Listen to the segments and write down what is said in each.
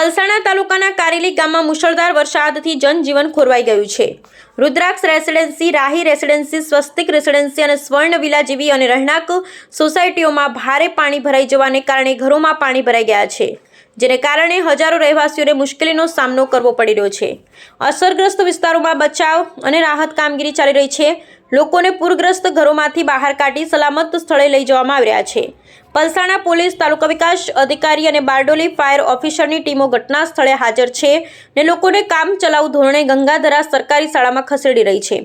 પલસાણા તાલુકાના કારેલી ગામમાં મુશળધાર વરસાદથી જનજીવન ખોરવાઈ ગયું છે. Rudraksh residency, Rahi residency, Swastik residency અને સ્વર્ણ વિલા જેવી અને રહેણાંક સોસાયટીઓમાં ભારે પાણી ભરાઈ જવાને કારણે ઘરોમાં પાણી ભરાઈ ગયા છે, જેને કારણે હજારો રહેવાસીઓને મુશ્કેલીનો સામનો કરવો પડી રહ્યો છે. અસરગ્રસ્ત વિસ્તારોમાં બચાવ અને રાહત કામગીરી ચાલી રહી છે. લોકોને પૂરગ્રસ્ત ઘરોમાંથી બહાર કાઢી સલામત સ્થળે લઈ જવામાં આવી રહ્યા છે. પલસાણા પોલીસ, તાલુકા વિકાસ અધિકારી અને બારડોલી ફાયર ઓફિસરની ટીમો ઘટના સ્થળે હાજર છે ને લોકોને કામ ચલાઉ ધોરણે ગંગાધરા સરકારી શાળામાં ખસેડી રહી છે.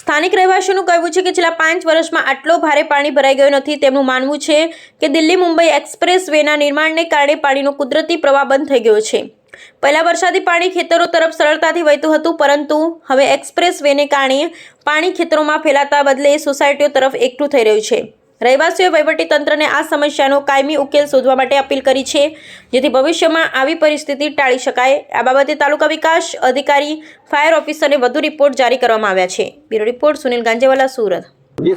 સ્થાનિક રહેવાસીઓનું કહેવું છે કે છેલ્લા પાંચ વર્ષમાં આટલો ભારે પાણી ભરાઈ ગયો નથી તેમનું માનવું છે કે દિલ્હી મુંબઈ એક્સપ્રેસ વેના નિર્માણને કારણે પાણીનો કુદરતી પ્રવાહ બંધ થઈ ગયો છે. પહેલા વરસાદી પાણી ખેતરો તરફ સરળતાથી વહેતું હતું પરંતુ હવે એક્સપ્રેસ વેને કારણે પાણી ખેતરોમાં ફેલાતા બદલે સોસાયટીઓ તરફ એકઠું થઈ રહ્યું છે. રહેવાસીઓએ વહીવટી તંત્રને આ સમસ્યાનો કાયમી ઉકેલ શોધવા માટે અપીલ કરી છે જેથી ભવિષ્યમાં આવી પરિસ્થિતિ ટાળી શકાય. આ બાબતે તાલુકા વિકાસ અધિકારી ફાયર ઓફિસરને વધુ રિપોર્ટ જારી કરવામાં આવ્યા છે. Bureau report Sunil Ganjewala Surat. G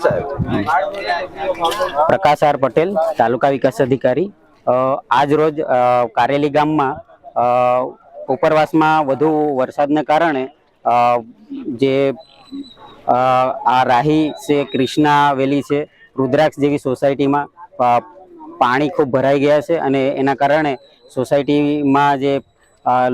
Prakash R Patel તાલુકા વિકાસ અધિકારી. અ, આજ રોજ કારેલી ગામમાં ઉપરવાસમાં વધુ વરસાદને કારણે જે આ રાહી છે ક્રિષ્ના વેલી છે, રુદ્રાક્ષ જેવી સોસાયટીમાં પાણી ખૂબ ભરાઈ ગયા છે અને એના કારણે સોસાયટીમાં જે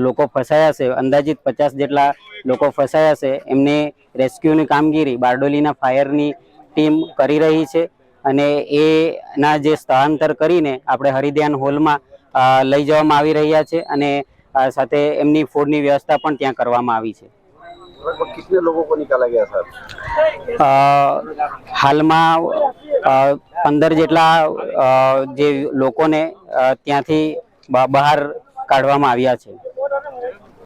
લોકો ફસાયા છે, અંદાજિત પચાસ જેટલા લોકો ફસાયા છે, એમને રેસ્ક્યુની કામગીરી બારડોલીના ફાયરની ટીમ કરી રહી છે અને એના જે સ્થળાંતર કરીને આપણે હરિધ્યાન હોલમાં લઈ જવામાં આવી રહ્યા છે અને સાથે એમની ફૂડની વ્યવસ્થા પણ ત્યાં કરવામાં આવી છે. હાલમાં પંદર જેટલા જે લોકોને ત્યાંથી બહાર કાઢવામાં આવ્યા છે.